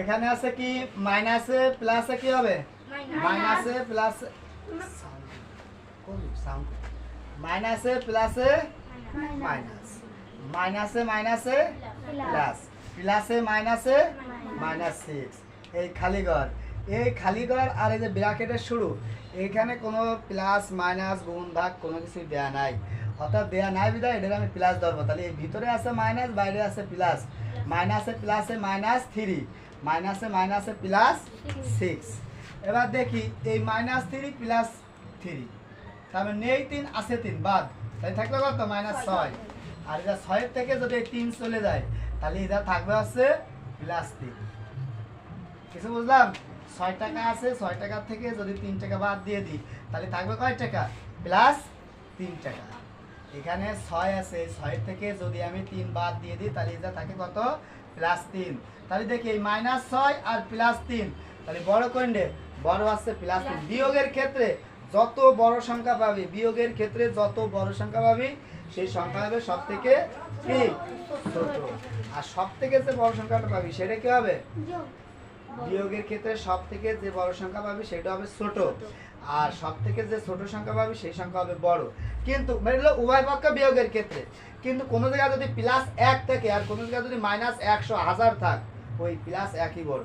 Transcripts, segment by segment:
এখানে আছে কি? মাইনাসে প্লাসে কি হবে? মাইনাসে। প্লাস মাইনাসে প্লাসে মাইনাস। মাইনাসে মাইনাসে প্লাস। প্লাসে মাইনাসে মাইনাস সিক্স। এই খালি ঘর এই খালি ঘর আর এই যে ব্র্যাকেটের শুরু এখানে কোনো প্লাস মাইনাস গুণ ভাগ কোনো কিছু দেয়া নাই। অর্থাৎ দেয়া নাই বিধায় এটার আমি প্লাস ধরবো। তাহলে এই ভিতরে আছে মাইনাস বাইরে আছে প্লাস। মাইনাসে প্লাসে মাইনাস থ্রি। মাইনাসে মাইনাসে প্লাস সিক্স। এবার দেখি এই মাইনাস থ্রি প্লাস থ্রি। তারপরে নেই তিন আছে তিন বাদ। তাই থাকবে কত? মাইনাস ছয়। আর এটা ছয়ের থেকে যদি তিন চলে যায় তাহলে এটা থাকবে হচ্ছে প্লাস তিন। কিছু বুঝলাম? ছয় টাকা আছে ছয় টাকা থেকে যদি তিন টাকা বাদ দিয়ে দিই তাহলে থাকবে কয় টাকা? প্লাস তিন টাকা। এখানে ছয় আছে ছয় থেকে যদি আমি তিন বাদ দিয়ে দিই তাহলে এটা থাকে কত? প্লাস তিন। তাহলে দেখি এই মাইনাস ছয় আর প্লাস তিন। তাহলে বড় কোনডে বড় আসছে প্লাস তিন। বিয়োগের ক্ষেত্রে যত বড় সংখ্যা পাবি বিয়োগের ক্ষেত্রে যত বড় সংখ্যা পাবি সেই সংখ্যা হবে সব থেকে ছোট। আর সব থেকে যে বড় সংখ্যাটা পাবি সেটা কি হবে? বিয়োগের ক্ষেত্রে সব থেকে যে বড় সংখ্যা পাবি সেটা হবে ছোট। আর সব থেকে যে ছোট সংখ্যা পাবি সেই সংখ্যা হবে বড়। কিন্তু মানে হলো উভয় পক্ষ বিয়োগের ক্ষেত্রে। কিন্তু কোনো জায়গায় যদি প্লাস এক থাকে আর কোনো জায়গায় যদি মাইনাস একশো হাজার থাক ওই প্লাস একই বড়।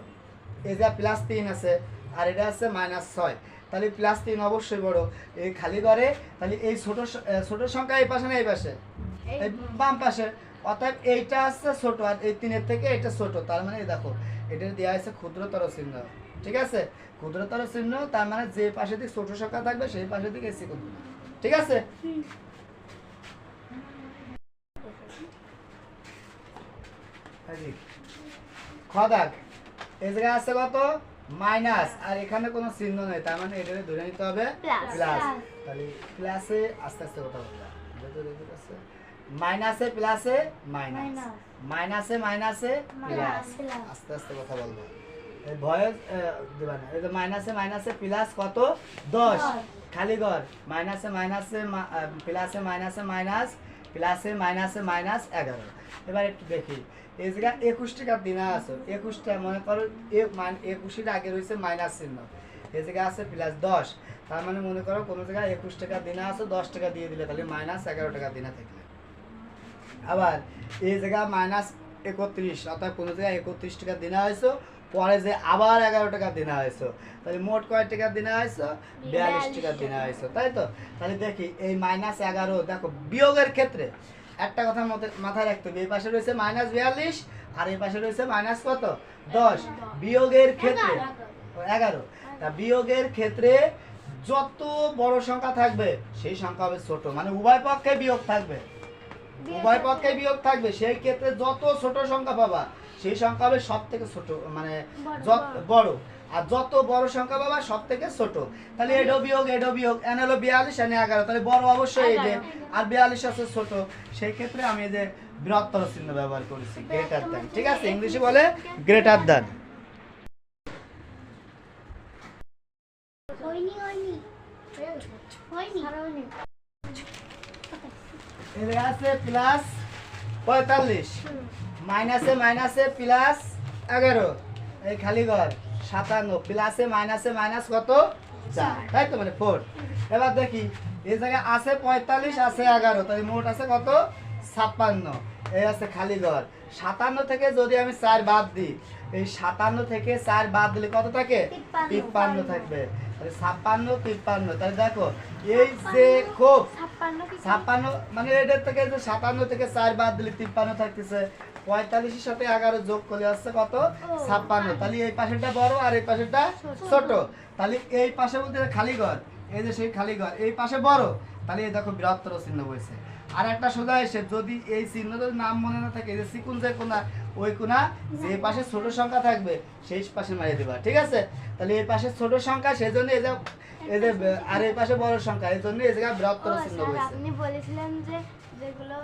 এই যে প্লাস তিন আছে আর এটা আছে মাইনাস ছয়। তাহলে প্লাস তিন অবশ্যই বড়। এই খালি ঘরে তাহলে এই ছোট ছোট সংখ্যা এই পাশে না এই পাশে? বাম পাশে। অর্থাৎ এইটা আছে ছোট আর এই তিনের থেকে এটা ছোট। তার মানে দেখো এটা দেওয়া আছে ক্ষুদ্রতর চিহ্ন। ঠিক আছে? ক্ষুদ্রতর চিহ্ন তার মানে যে পাশে দিক ছোট সংখ্যা থাকবে সেই পাশে দিকে এসে করবে ঠিক আছে? খদাক এই জায়গায় আছে কত? মাইনাস। আর এখানে কোনো চিহ্ন নেই তার মানে এটা ধরে নিতে হবে প্লাস। তাহলে প্লাসে আস্তে আস্তে কথা বলবা। মাইনাসে প্লাসে মাইনাস। মাইনাসে। মাইনাসে প্লাস. আস্তে আস্তে কথা বলব। ভয়েস দেবা না। এই মাইনাসে মাইনাসে প্লাস কত? দশ। খালি ঘর। মাইনাসে মাইনাসে প্লাসে মাইনাসে মাইনাস প্লাসে মাইনাসে মাইনাস এগারো। এবার একটু দেখি। এই জায়গায় একুশ টাকা দিনা আছে। একুশটা মনে করো মান- একুশের আগে রয়েছে মাইনাস চিহ্ন। এই জায়গায় আছে প্লাস দশ। তার মানে মনে করো কোনো জায়গায় একুশ টাকা দিনা আছে দশ টাকা দিয়ে দিলে তাহলে মাইনাস এগারো টাকা দিনা থাকলে আবার এই জায়গায় মাইনাস একত্রিশ অর্থাৎ কোনো জায়গায় একত্রিশ টাকা দিনা হয়েছে পরে যে আবার এগারো টাকা দিনা হয়েছে। তাহলে মোট কয় টাকা দিনা হয়েছে? বিয়াল্লিশ টাকা দিনা হয়েছে তাই তো? তাহলে দেখি এই মাইনাস এগারো দেখো বিয়োগের ক্ষেত্রে একটা কথা মাথায় রাখতে হবে এই পাশে রয়েছে মাইনাস বিয়াল্লিশ আর এই পাশে রয়েছে মাইনাস কত? দশ। বিয়োগের ক্ষেত্রে এগারো। তা বিয়োগের ক্ষেত্রে যত বড় সংখ্যা থাকবে সেই সংখ্যা হবে ছোট মানে উভয় পক্ষে বিয়োগ থাকবে। উভয় পক্ষে বিয়োগ থাকবে। সেই ক্ষেত্রে যত ছোট সংখ্যা পাবা সেই সংখ্যা হবে সব থেকে ছোট মানে বড়, যত বড়। বড়। আর যত বড় সংখ্যা পাবা সব থেকে ছোট। তাহলে এডো বিয়োগ এডো বিয়োগ। এন হলো বিয়াল্লিশ এনে এগারো। তাহলে বড় অবশ্যই এই যে আর বিয়াল্লিশ আছে ছোট। সেই ক্ষেত্রে আমি এই যে বৃহত্তর চিহ্ন ব্যবহার করেছি গ্রেটার দ্যান ঠিক আছে? ইংলিশে বলে গ্রেটার দ্যান হয়নি হয়নি। হয়নি। হয়নি আছে প্লাস পঁয়তাল্লিশ। মাইনাসে মাইনাসে প্লাস এগারো। এই খালি ঘর সাতান্ন। প্লাসে মাইনাসে মাইনাস কত? চার। তাই তো মানে ফোর এবার দেখি এই জায়গায় আছে পঁয়তাল্লিশ আছে এগারো। তাই মোট আছে কত? ছাপ্পান্ন এই আছে খালি ঘর সাতান্ন থেকে যদি আমি চার বাদ দিই এই সাতান্ন থেকে চার বাদ দিলে কত থাকে? তিপ্পান্ন। থাকবে। তাহলে ছাপ্পান্ন তিপ্পান্ন। তাহলে দেখো এই যে খুব ছাপ্পান্ন মানে এটার থেকে যে সাতান্ন থেকে চার বাদ দিলে তিপ্পান্ন থাকতেছে। পঁয়তাল্লিশের সাথে এগারো যোগ করলে আসছে কত? ছাপ্পান্ন। তাহলে এই পাশেরটা বড় আর এই পাশেরটা ছোট। তাহলে এই পাশে বলতে খালি ঘর এই যে সেই খালি ঘর এই পাশে বড়। তাহলে এই দেখো বৃহত্তর চিহ্ন বইছে। আর একটা সোজা এসে যদি এই চিহ্নটার নাম মনে না থাকে যে সিকুন যে কোনা ওই কোনা যে পাশে ছোট সংখ্যা থাকবে সেই পাশে মারিয়ে দেবা ঠিক আছে? তাহলে এই পাশে ছোট সংখ্যা সেই জন্য এই যে এই যে আর এই পাশে বড় সংখ্যা এই জন্য এই জায়গায় ব্রত করে চিহ্ন আপনি বলেছিলেন যে যেগুলো